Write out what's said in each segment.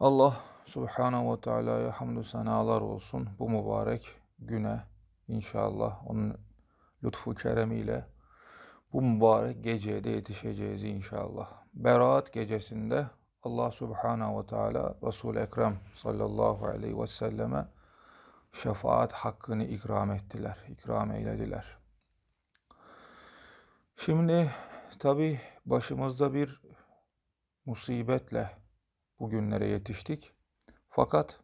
Allah Subhanahu ve Teala'ya hamdü senalar olsun bu mübarek güne inşallah onun lütfu keremiyle bu mübarek geceye de yetişeceğiz inşallah. Berat gecesinde Allah Subhanahu ve Teala Resul-i Ekrem sallallahu aleyhi ve selleme şefaat hakkını ikram ettiler, ikram eylediler. Şimdi tabi başımızda bir musibetle bugünlere yetiştik. Fakat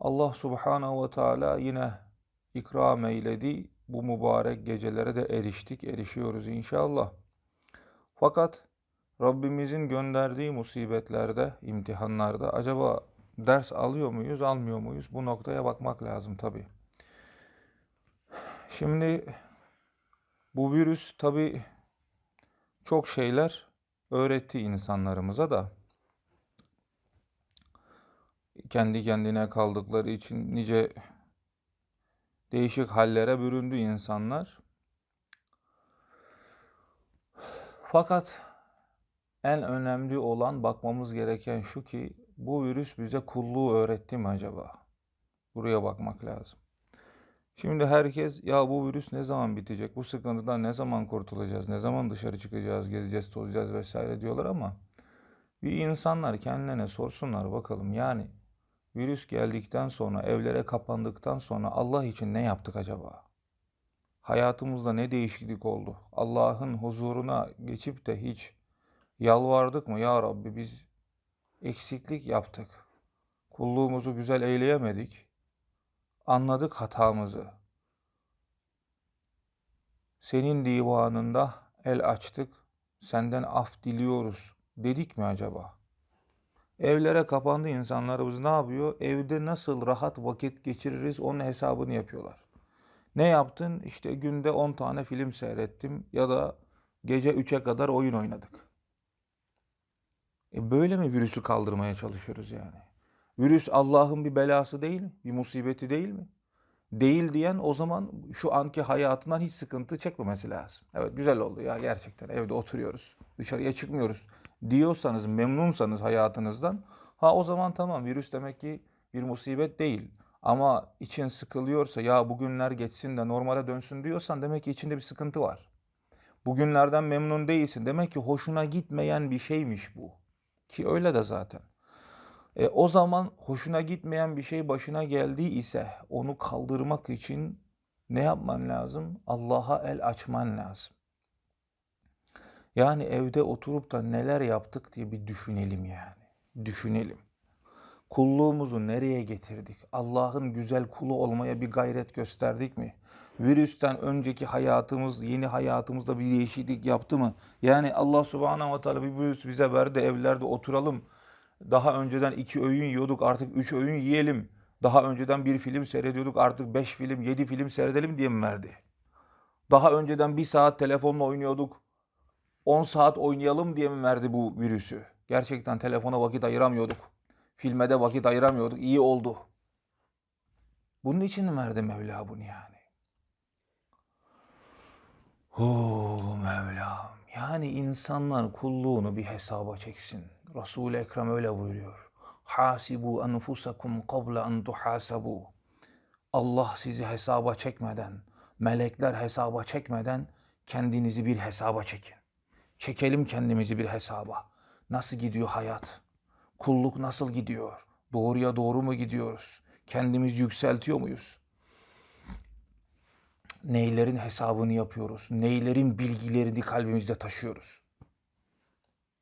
Allah Subhanahu ve Teala yine ikram eyledi. Bu mübarek gecelere de eriştik, erişiyoruz inşallah. Fakat Rabbimizin gönderdiği musibetlerde, imtihanlarda acaba ders alıyor muyuz, almıyor muyuz? Bu noktaya bakmak lazım tabii. Şimdi bu virüs tabii çok şeyler öğretti insanlarımıza da kendi kendine kaldıkları için nice değişik hallere büründü insanlar. Fakat en önemli olan bakmamız gereken şu ki bu virüs bize kulluğu öğretti mi acaba? Buraya bakmak lazım. Şimdi herkes ya bu virüs ne zaman bitecek? Bu sıkıntıdan ne zaman kurtulacağız? Ne zaman dışarı çıkacağız, gezeceğiz, tozacağız vesaire diyorlar ama bir insanlar kendilerine sorsunlar bakalım. Yani virüs geldikten sonra, evlere kapandıktan sonra Allah için ne yaptık acaba? Hayatımızda ne değişiklik oldu? Allah'ın huzuruna geçip de hiç yalvardık mı? Ya Rabbi biz eksiklik yaptık. Kulluğumuzu güzel eyleyemedik. Anladık hatamızı. Senin divanında el açtık. Senden af diliyoruz dedik mi acaba? Evlere kapandı insanlarımız ne yapıyor? Evde nasıl rahat vakit geçiririz onun hesabını yapıyorlar. Ne yaptın? İşte günde 10 tane film seyrettim ya da gece 3'e kadar oyun oynadık. E böyle mi virüsü kaldırmaya çalışıyoruz yani? Virüs Allah'ın bir belası değil mi? Bir musibeti değil mi? Değil diyen o zaman şu anki hayatından hiç sıkıntı çekmemesi lazım. Evet güzel oldu ya gerçekten evde oturuyoruz. Dışarıya çıkmıyoruz diyorsanız, memnunsanız hayatınızdan ha o zaman tamam virüs demek ki bir musibet değil. Ama için sıkılıyorsa ya bugünler geçsin de normale dönsün diyorsan demek ki içinde bir sıkıntı var. Bugünlerden memnun değilsin. Demek ki hoşuna gitmeyen bir şeymiş bu. Ki öyle de zaten. E, o zaman hoşuna gitmeyen bir şey başına geldiği ise onu kaldırmak için ne yapman lazım? Allah'a el açman lazım. Yani evde oturup da neler yaptık diye bir düşünelim yani. Düşünelim. Kulluğumuzu nereye getirdik? Allah'ın güzel kulu olmaya bir gayret gösterdik mi? Virüsten önceki hayatımız, yeni hayatımızda bir değişiklik yaptı mı? Yani Allah subhanahu ve teala bir virüs bize verdi, evlerde oturalım. Daha önceden iki öğün yiyorduk, artık üç öğün yiyelim. Daha önceden bir film seyrediyorduk, artık beş film, yedi film seyredelim diye mi verdi? Daha önceden bir saat telefonla oynuyorduk, 10 saat oynayalım diye mi verdi bu virüsü? Gerçekten telefona vakit ayıramıyorduk. Filme de vakit ayıramıyorduk. İyi oldu. Bunun için mi verdi Mevla bunu yani? Hu Mevlam. Yani insanlar kulluğunu bir hesaba çeksin. Resul-i Ekrem öyle buyuruyor. Hasibu enfusakum qabla en tuhasabu. Allah sizi hesaba çekmeden, melekler hesaba çekmeden kendinizi bir hesaba çekin. Çekelim kendimizi bir hesaba. Nasıl gidiyor hayat? Kulluk nasıl gidiyor? Doğruya doğru mu gidiyoruz? Kendimizi yükseltiyor muyuz? Neylerin hesabını yapıyoruz? Neylerin bilgilerini kalbimizde taşıyoruz?